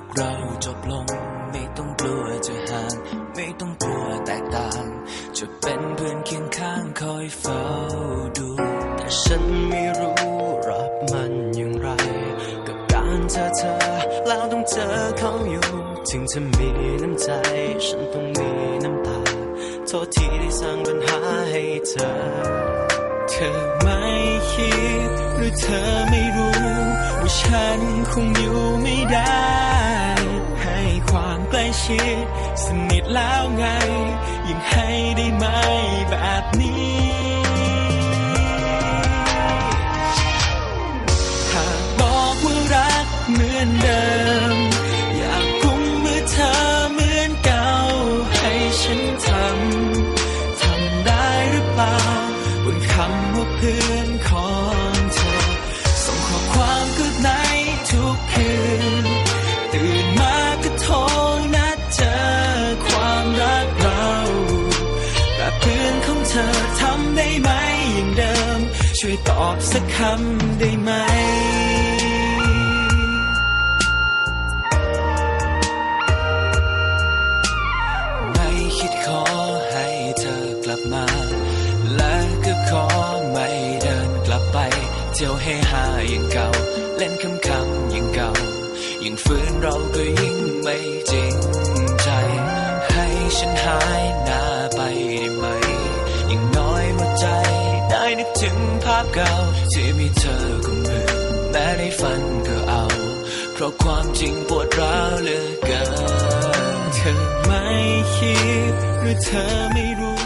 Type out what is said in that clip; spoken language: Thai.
กเราจบลง ไม่ต้องกลัวจะห่าง ไม่ต้องกลัวแตกต่าง จะเป็นเพื่อนเคียงข้างคอยเฝ้าดู แต่ฉันไม่รู้รับมันอย่างไร กับการเจอเธอ แล้วต้องเจอเขาอยู่ ถึงจะมีน้ำใจ ฉันต้องมีน้ำตา โทษที่ได้สร้างปัญหาให้เธอ เธอไม่คิดหรือเธอไม่รู้ ว่าฉันคงอยู่ไม่ได้ ชิดสนิทแล้วไง ยังให้ได้ไหมแบบนี้ หากบอกว่ารักเหมือนเดิม อยากกุมมือเธอเหมือนเก่า ให้ฉันทำ ทำได้หรือเปล่า บนคำว่าเพื่อนของเธอ ส่งข้อความกุดไน วยตอบสักคำได้ไหม ไม่คิดขอให้เธอกลับมา และก็ขอไม่เดินกลับไป เที่ยวให้หาอย่างเก่า เล่นคำคำๆอย่างเก่า ยิ่งฝืนเราก็ยิ่งไม่จริงใจ ให้ฉันหาย ถึงภาพเก่าที่มีเธอกุมมือแม้ในฝันก็เอา เพราะความจริงปวดร้าวเหลือเกิน เธอไม่คิดหรือเธอไม่รู้